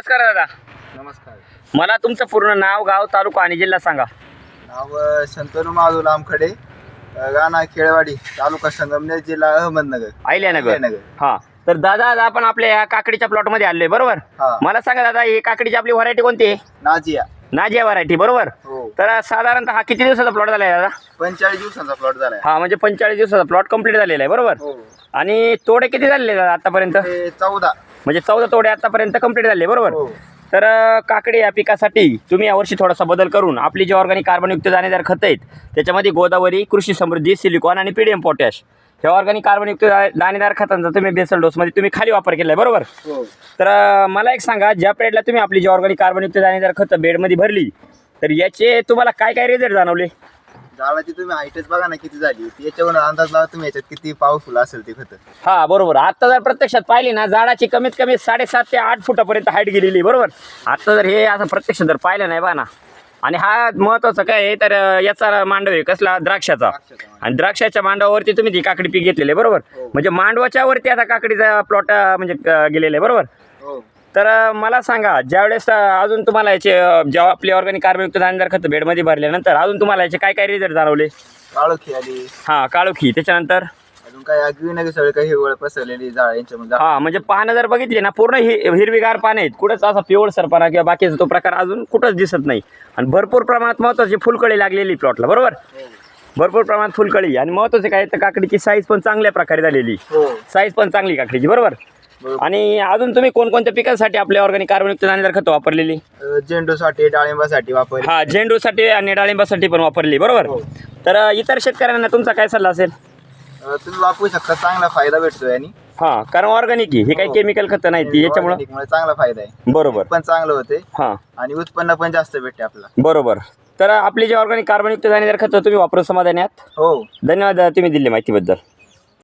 नमस्कार दादा. नमस्कार. मला तुमचं पूर्ण नाव गाव तालुका आणि जिल्हा सांगा. नाव अ, शंतनू माधू लामखडे अ, गाणा खेळवाडी तालुका संगमनेर जिल्हा अहमदनगर. अहिल्यानगर. अहिल्यानगर. हा. तर दादा आज आपण आपल्या या काकडीच्या प्लॉटमध्ये आलोय बरोबर? हा. मला सांगा दादा ही काकडीची आपली व्हरायटी कोणती आहे? नाजिया. नाजिया व्हरायटी बरोबर? हो. तर साधारणतः हा किती दिवसाचा प्लॉट झाला आहे दादा? पंचेचाळीस दिवसांचा प्लॉट झालाय. हा म्हणजे पंचेचाळीस दिवसाचा प्लॉट कंप्लीट झालेला आहे बरोबर? हो. आणि तोडे किती झालेले दादा आतापर्यंत? ते चौदा. म्हणजे चौदा तोडे आतापर्यंत कंप्लीट झाले बरोबर? हो. तर काकडी या पिकासाठी तुम्ही यावर्षी थोडासा बदल करून आपली जी ऑर्गॅनिक कार्बनयुक्त दाणेदार खतं आहेत त्याच्यामध्ये गोदावरी कृषी समृद्धी सिलिकॉन आणि पीडीएम पोटॅश हे ऑर्गॅनिक कार्बनयुक्त दाणेदार खतांचा तुम्ही बेसल डोसमध्ये तुम्ही खाली वापर केला आहे बरोबर? हो. तर मला एक सांगा ज्या पिरियडला तुम्ही आपली जी ऑर्गॅनिक कार्बनयुक्त दाणेदार खतं बेडमध्ये भरली तर याचे तुम्हाला काय काय रिझल्ट जाणवले? झाडाची तुम्ही हाईटच बघा ना किती झाली. याच्यावरून अंदाज लावा तुम्ही याच्यात किती पावरफुल असेल ते खत. हा बरोबर. आता जर प्रत्यक्षात पाहिली ना झाडाची कमीत कमी साडेसात ते आठ फुटापर्यंत हाईट गेलेली बरोबर? आता जर हे असं प्रत्यक्ष जर पाहिलं नाही बा ना. आणि हा महत्वाचं काय आहे? तर याचा मांडव आहे कसला? द्राक्षाचा. आणि द्राक्षाच्या मांडवावरती तुम्ही ती काकडी पीक घेतलेली बरोबर? हो. म्हणजे मांडवाच्या वरती आता काकडीचा प्लॉट म्हणजे गेलेला आहे बरोबर? हो. तर मला सांगा ज्यावेळेस अजून तुम्हाला याचे जेव्हा आपली ऑर्गॅनिक कार्बनयुक्त दाणेदार खतं बेडमध्ये भरल्यानंतर अजून तुम्हाला याचे काय काय रिझल्ट जाणवले? काळोखी आली. हां काळोखी. त्याच्यानंतर? अजून काय अगदी नाही सगळे काही हिरवळ पसरलेली झाड यांच्यामध्ये. हा म्हणजे पानं जर बघितली ना पूर्ण हि हिरवीगार पानं आहेत. कुठंच असा पिवळसरपणा किंवा बाकीचा तो प्रकार अजून कुठंच दिसत नाही. आणि भरपूर प्रमाणात महत्वाची फुलकळी लागलेली प्लॉटला बरोबर? हो. भरपूर प्रमाणात फुलकळी. आणि महत्त्वाचे काय तर काकडीची साईज पण चांगल्या प्रकारे झालेली. हो. साईज पण चांगली काकडीची बरोबर. आणि अजून तुम्ही कोणकोणत्या पिकांसाठी आपल्या ऑर्गॅनिक कार्बनयुक्त दाणेदार खतं वापरलेली? झेंडूसाठी डाळिंबासाठी वापर हा झेंडूसाठी आणि डाळिंबासाठी पण वापरली बरोबर? हो. तर इतर शेतकऱ्यांना तुमचा काय सल्ला असेल? तुम्ही वापरू शकता चांगला फायदा भेटतो आणि. हा कारण ऑर्गॅनिक हे काही हो. केमिकल खतं नाही ती याच्यामुळं? चांगला फायदा आहे. बरोबर. पण चांगलं होते हां. आणि उत्पन्न पण जास्त भेटते आपल्याला बरोबर. तर आपली जी ऑर्गॅनिक कार्बनयुक्त दाणेदार खतं तुम्ही वापरून समाधानी आहात? हो. धन्यवाद तुम्ही दिली माहितीबद्दल.